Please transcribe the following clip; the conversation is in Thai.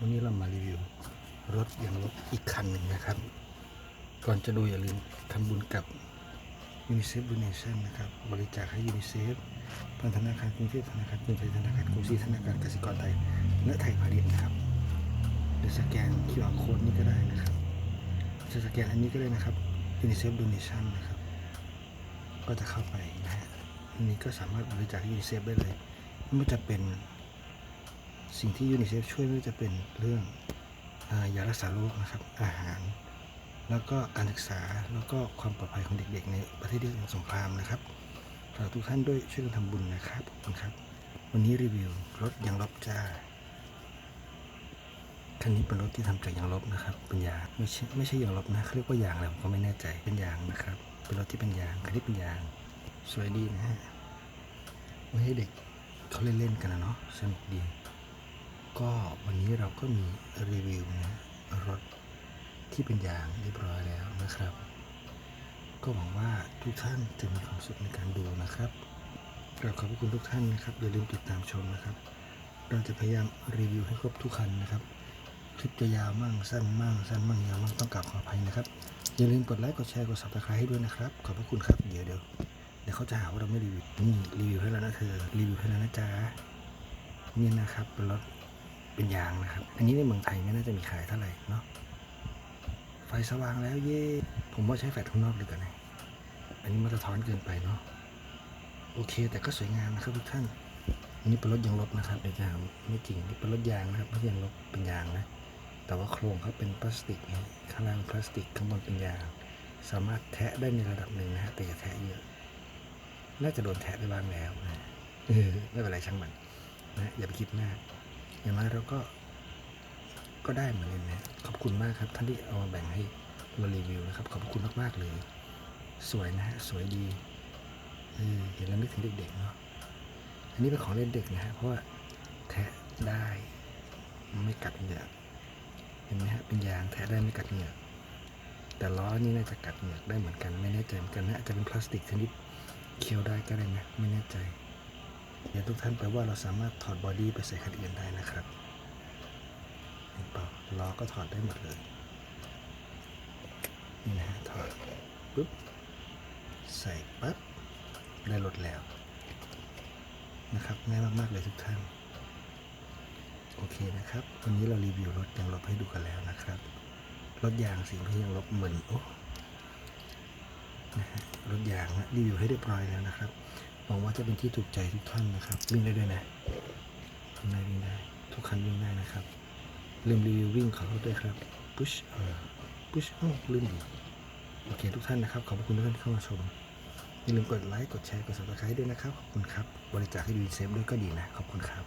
วันนี้เรามารีวิวรถยางลบอีกคันหนึ่งนะครับ ก่อนจะดูอย่าลืมทำบุญกับ UNICEF Donation นะครับ บริจาคให้ UNICEF พันธนาคารกรุงเทพธนาคารกรุงไทยธนาคารกรุงศรีธนาคารกสิกรไทย และไทยพาณิชย์นะครับหรือสแกน QR code นี้ก็ได้นะครับจะสแกนอันนี้ก็ได้นะครับ UNICEF Donation นะครับ ก็จะเข้าไปนะฮะอันนี้ก็สามารถบริจาคให้ UNICEF ได้เลยไม่ว่าจะเป็น สิ่งที่ UNICEF ช่วยไม่จะเป็นเรื่องอายารักษาโรคนะครับ อาหาร แล้วก็การศึกษา แล้วก็ความปลอดภัยของเด็กๆ ในประเทศที่เป็นสงครามนะครับฝากทุกท่านด้วยช่วยกันทำบุญนะครับ ขอบคุณครับ วันนี้รีวิวรถยางลบจ้าคันนี้เป็นรถที่ทำจากยางลบนะครับ เป็นยางไม่ใช่ไม่ใช่ยางลบนะเขาเรียกว่ายางอะไรผมก็ไม่แน่ใจ เป็นยางนะครับ เป็นรถที่เป็นยางคันนี้เป็นยาง สวยดีนะฮะไว้ให้เด็กเขาเล่นๆกันนะเนาะ สนุกดี ก็วันนี้เราก็มีรีวิวนะรถที่เป็นยางเรียบร้อยแล้วนะครับ ก็หวังว่าทุกท่านจะมีความสุขในการดูนะครับเราขอบคุณทุกท่านนะครับอย่าลืมติดตามชมนะครับ เราจะพยายามรีวิวให้ครบทุกคันนะครับคลิปจะยาวมั่งสั้นมั่งสั้นมั่งยาวมั่งต้องกราบขออภัยนะครับอย่าลืมกดไลค์กดแชร์กด subscribe ให้ด้วยนะครับขอบพระคุณครับเดี๋ยวเดี๋ยวเดี๋ยวเขาจะหาว่าเราไม่รีวิวนี่รีวิวให้แล้วนะเธอรีวิวให้แล้วนะจ๊ะนี่นะครับเป็นรถ เป็นยางนะครับ อันนี้ในเมืองไทยไม่น่าจะมีขายเท่าไหร่เนาะไฟสว่างแล้วเย่ผมว่าใช้แฟลชข้างนอกดีกว่านะอันนี้มันสะท้อนเกินไปเนาะโอเค แต่ก็สวยงามนะครับทุกท่านอันนี้เป็นรถยางลบนะครับเดี๋ยวจะไม่จริงนี่เป็นรถยางนะครับไม่ใช่ยางลบเป็นยางนะแต่ว่าโครงเขาเป็นพลาสติกนะข้างล่างพลาสติกข้างบนเป็นยาง สามารถแทะได้ในระดับหนึ่งนะฮะแต่อย่าแทะเยอะน่าจะโดนแทะไปบ้างแล้วนะเออไม่เป็นไรช่างมันนะอย่าไปคิดมาก อย่างน้อยเราก็ก็ได้เหมือนกันนะขอบคุณมากครับ ท่านที่เอามาแบ่งให้เรารีวิวนะครับ ขอบคุณมากๆเลย สวยนะฮะสวยดีเออเห็นแล้วนึกถึงเด็กๆเนาะอันนี้เป็นของเล่นเด็กนะฮะเพราะว่าแทะได้ไม่กัดเหงือกเห็นไหมฮะเป็นยางแทะได้ไม่กัดเหงือกแต่ล้อนี่น่าจะกัดเหงือกได้เหมือนกัน ไม่แน่ใจเหมือนกันนะอาจจะเป็นพลาสติกชนิดเคี้ยวได้ก็ได้นะไม่แน่ใจ เดี๋ยวทุกท่านแปลว่าเราสามารถถอดบอดี้ไปใส่คันอื่นได้นะครับเห็นเปล่าล้อก็ถอดได้หมดเลย นี่นะฮะถอดปุ๊บ ใส่ปั๊บ ได้รถแล้ว นะครับ ง่ายมาก ๆ เลยทุกท่าน โอเคนะครับ วันนี้เรารีวิวรถยางลบให้ดูกันแล้วนะครับ รถยางสิ่งที่ยางลบเหมือนโอ้นะฮะรถยางนะรีวิวให้เรียบร้อยแล้วนะครับ หวังว่าจะเป็นที่ถูกใจทุกท่านนะครับ วิ่งได้ด้วยนะทำได้วิ่งได้ ทุกคันวิ่งได้นะครับลืมรีวิววิ่งขอโทษด้วยครับพุชเออพุชอ้าวลืมดีโอเคทุกท่านนะครับ ขอบพระคุณทุกท่านที่เข้ามาชมอย่าลืมกดไลค์กดแชร์กด subscribe ด้วยนะครับ ขอบคุณครับ บริจาคให้ดูเซฟด้วยก็ดีนะ ขอบคุณครับ